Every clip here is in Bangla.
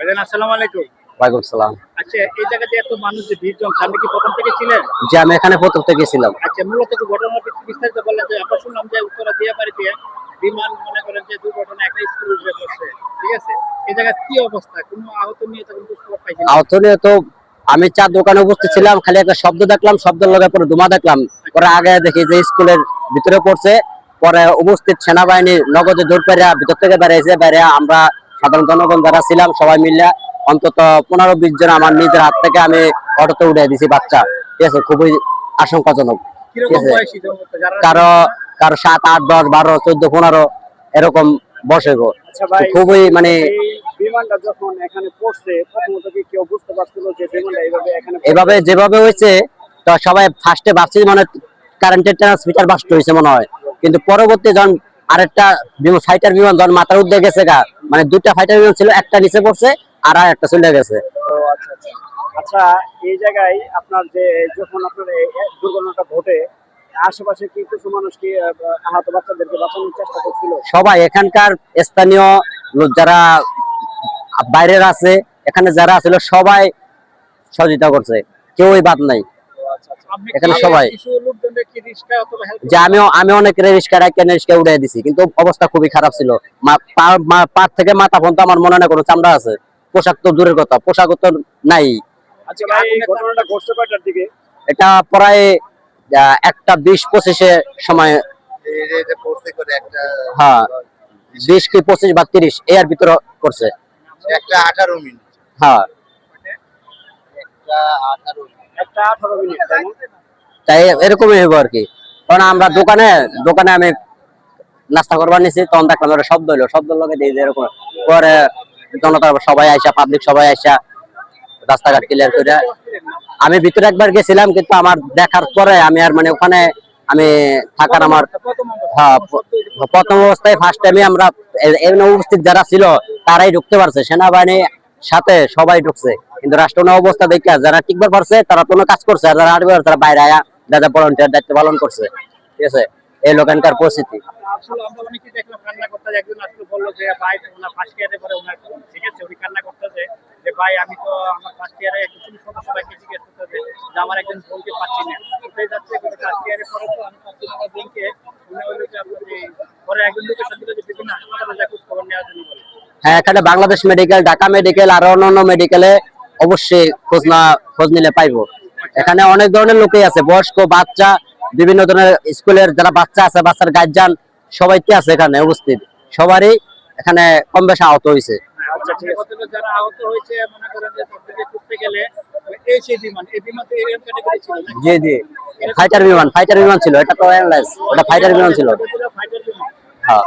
ভাইজান আসসালামু আলাইকুম। ওয়ালাইকুম সালাম। আচ্ছা এই জায়গাতে এত মানুষ যে ভিড় জমছে আপনি কি প্রথম থেকে ছিলেন? যে আমি এখানে প্রথম থেকে ছিলাম। আচ্ছা মূলত ঘটনা বিস্তারিত বললেন যে আমরা শুনলাম যে উত্তরা দিয়া বাড়িতে বিমান মনে করেন যে দুর্ঘটনা একটা স্কুল উঠে ঠিক আছে? এই জায়গায় কি অবস্থা? কোনো আহত নিয়ে তখন বুঝতে পারছি আহত নিয়ে তো আমি চা দোকানে উপস্থিত ছিলাম খালি একটা শব্দ দেখলাম শব্দের লগে পরে ধুমা দেখলাম। পরে আগে দেখি যে স্কুলের ভিতরে পড়ছে পরে উপস্থিত সেনাবাহিনী নগদে দৌড় পেরে ভিতর থেকে বেরিয়েছে বেরিয়ে আমরা সাধারণ জনগণ যারা ছিলাম সবাই মিলে অন্তত পনেরো বিশ জন আমার নিজের হাত থেকে আমি অটোতে উঠে দিছি বাচ্চা। ঠিক আছে? খুবই আশঙ্কাজনক। ঠিক আছে। কারও কারও সাত আট দশ বারো চোদ্দ পনেরো এরকম বসে গো আচ্ছা খুবই মানে এভাবে যেভাবে হয়েছে তো সবাই ফার্স্টে ভাবছি মানে কারেন্টের ট্রান্সমিটার বাস্ট হয়েছে মনে হয়। কিন্তু পরবর্তী যখন আরেকটা বিমান ফাইটার বিমান যখন মাথার উদ্যোগ গেছে গা মানে দুইটা ফাইটার বিমান ছিল একটা নিচে পড়ছে আর একটা চলে গেছে। আচ্ছা আচ্ছা। আচ্ছা এই জায়গায় আপনার যে যখন আপনার দুর্ঘটনাটা ঘটে আশেপাশে কি কিছু মানুষ কি আহত বাচ্চাদেরকে বাঁচানোর চেষ্টা করছিল? সবাই এখানকার স্থানীয় যারা বাইরের আছে এখানে যারা ছিল সবাই সহযোগিতা করছে। কেউই বাদ নাই। এখানে সবাই। যে আমিও আমি অনেক রিস্কা রাখি রিস্কা উঠে দিছি কিন্তু অবস্থা খুবই খারাপ ছিল। মা- পা- পা থেকে মাথা পর্যন্ত আমার মনে না কোনো চামড়া আছে। পোশাক তো দূরের কথা পোশাক তো নাই। আচ্ছা এটা প্রায় একটা বিশ পঁচিশে সময়। হ্যাঁ বিশ কি পঁচিশ বা তিরিশ এর ভিতরে করছে। একটা আঠারো মিনিট। হ্যাঁ। একটা আঠারো তাই এরকমই হইব আর কি। কারণ আমরা দোকানে দোকানে আমি নাস্তা করবার নিছি, তখন দেখলাম ওটা শব্দ হইল শব্দ লগে দিয়ে এরকম পরে জনতা সবাই আইসা পাবলিক সবাই আইসা রাস্তাঘাট ক্লিয়ার করে আমি ভিতরে একবার গেছিলাম, কিন্তু আমার দেখার পরে আমি আর মানে ওখানে আমি থাকার আমার হ্যাঁ প্রথম অবস্থায় ফার্স্ট টাইমে আমরা উপস্থিত যারা ছিল, তারাই ঢুকতে পারছে। সেনাবাহিনী সাথে সবাই ঢুকছে। কিন্তু রাষ্ট্রীয় অবস্থা দেখে যারা টিকবার পারছে, তারা কোনো কাজ করছে আর যারা আটবার তারা বাইরে আয়া দাদা ভলান্টিয়ার দায়িত্ব পালন করছে। ঠিক আছে? এই লোকানকার পরিস্থিতি। আমরা একজন তো আমার হ্যাঁ এখানে বাংলাদেশ মেডিকেল ঢাকা মেডিকেল আর অন্যান্য মেডিকেলে অবশ্যই খোঁজ না খোঁজ নিলে পাইবো। এখানে অনেক ধরনের লোকই আছে বয়স্ক বাচ্চা বিভিন্ন ধরনের স্কুলের যারা বাচ্চা আছে বাচ্চার গার্জিয়ান সবাই কি আছে এখানে উপস্থিত। সবারই এখানে কম বেশি আহত হয়েছে। আচ্ছা ঠিক আছে। যারা আহত হয়েছে মনে করেন যে তাদেরকে করতে গেলে এই সেই বিমান এই বিমান তো এরিয়ান ক্যাটাগরি ছিল জি জি। ফাইটার বিমান ফাইটার বিমান ছিল এটা তো এয়ারলাইন্স ওটা ফাইটার বিমান ছিল। হ্যাঁ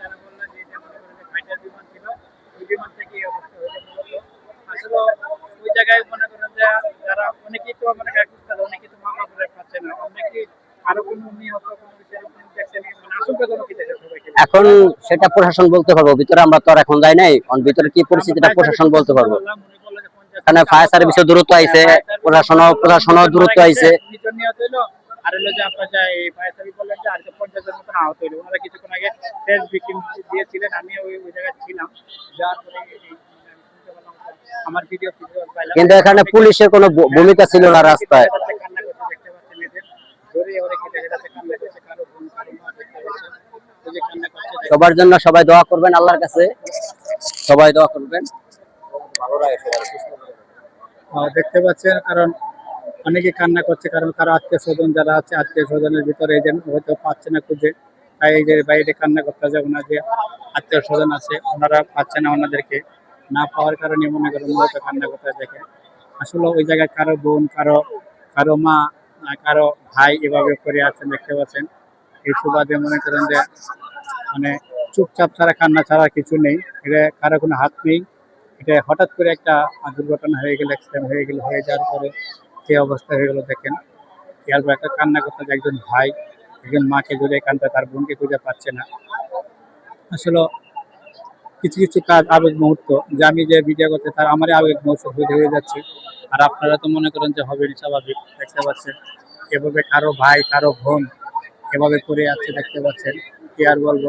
যারা বললেন যে এটা মনে করেন যে ফাইটার বিমান ছিল ওই বিমান থেকে এই অবস্থা হয়েছে মূলত আসলে ওই জায়গায় মনে করেন যে যারা অনেকেই তো মানে কাকুস্তাদ অনেকেই তো মামলা করে পাচ্ছে না অনেকে আরও কোনো নিহত কোনো বিষয়ে কোনো দেখছেন মানে আশঙ্কাজনক কি দেখে সবাইকে এখন সেটা প্রশাসন বলতে পারব ভিতরে আমরা তো আর এখন যাই নাই ভিতরে কি পরিস্থিতিটা প্রশাসন বলতে পারব? এখানে ফায়ার সার্ভিসের দূরত্ব আইছে প্রশাসন প্রশাসনও দূরত্ব আইছে নিজন নিহত হইল আর হলো যে আপনার এই ফায়ার সার্ভিস বললেন যে আর পঞ্চাশের মতন আহত হইল। ওনারা কিছুক্ষণ আগে শেষ বিকিম দিয়েছিলেন আমি ওই ওই জায়গায় ছিলাম। যার পরে এই- এই- আমি শুনতে পেলাম যে আমার ভিডিও ভিডিও কিন্তু এখানে পুলিশের কোনো ভূমিকা ছিল না রাস্তায় কান্না করতে দেখতে পাচ্ছেন এদের ধরে ওরে কেটে কেটে কান্না করছে কারও বোন কারও মা দেখতে পাচ্ছে ওই যে কান্না করছে সবার জন্য সবাই দোয়া করবেন, আল্লাহর কাছে সবাই দোয়া করবেন। আহ দেখতে পাচ্ছেন, কারণ অনেকে কান্না করছে, কারণ কারও আত্মীয় স্বজন যারা আছে, আত্মীয় স্বজনের ভিতরে হয়তো পাচ্ছে না খুঁজে, তাই এই যে বাইরে কান্না করতে যায় ওনার যে আত্মীয় স্বজন আছে, ওনারা পাচ্ছে না ওনাদেরকে না পাওয়ার কারণে মনে করেন মূলত কান্না করতে দেখে। আসলে ওই জায়গায় কারও বোন, কারও কারও মা, কারও ভাই এভাবে করে আছেন, দেখতে পাচ্ছেন। এই সুবাদে মনে করেন যে মানে চুপচাপ ছাড়া কান্না ছাড়া কিছু নেই। এটা কারও কোনো হাত নেই। এটা হঠাৎ করে একটা দুর্ঘটনা হয়ে গেল অ্যাক্সিডেন্ট হয়ে গেল, হয়ে যাওয়ার পরে যে অবস্থা হয়ে গেল দেখেন। এরপর একটা কান্না করতে একজন ভাই, একজন মাকে জড়িয়ে কান্দতে তার বোনকে খুঁজে পাচ্ছে না। আসলে কিছু কিছু কাজ আবেগ মুহূর্ত, যে আমি যে ভিডিও করতে তার আমারই আবেগ মুহূর্ত হয়ে যাচ্ছে। আর আপনারা তো মনে করেন যে হবে স্বাভাবিক, দেখতে পাচ্ছেন। এভাবে কারও ভাই, কারও বোন এভাবে করে আছে দেখতে পাচ্ছেন। কি আর বলব?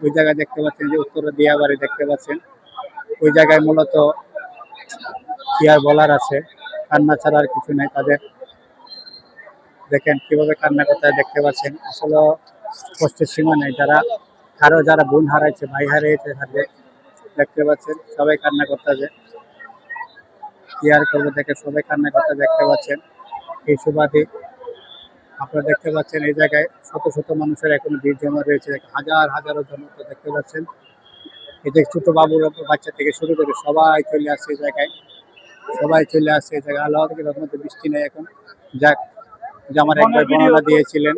ওই জায়গায় দেখতে পাচ্ছেন যে উত্তরে দিয়া বাড়ি দেখতে পাচ্ছেন। ওই জায়গায় মূলত কি আর বলার আছে? কান্না ছাড়া আর কিছু নাই তাদের। দেখেন কীভাবে কান্না করতে দেখতে পাচ্ছেন। আসলে কষ্টের সীমা নেই। যারা, কারও যারা বোন হারাইছে, ভাই হারিয়েছে তাদের দেখতে পাচ্ছেন, সবাই কান্না করতে আছে কি আর করব দেখে সবাই কান্না করতে দেখতে পাচ্ছেন। এই সুবাদে আপনারা দেখতে পাচ্ছেন এই জায়গায় শত শত মানুষের এখনও ভিড় জমা রয়েছে। হাজার হাজারো জনতা দেখতে পাচ্ছেন। এই যে ছোট বাবুর বাচ্চা থেকে শুরু করে সবাই চলে আসছে এই জায়গায়। সবাই চলে আসছে এই জায়গায়। আল্লাহ থেকে রকমের বৃষ্টি নেই এখন। যাক যে আমার একবার বর্ণনা দিয়েছিলেন।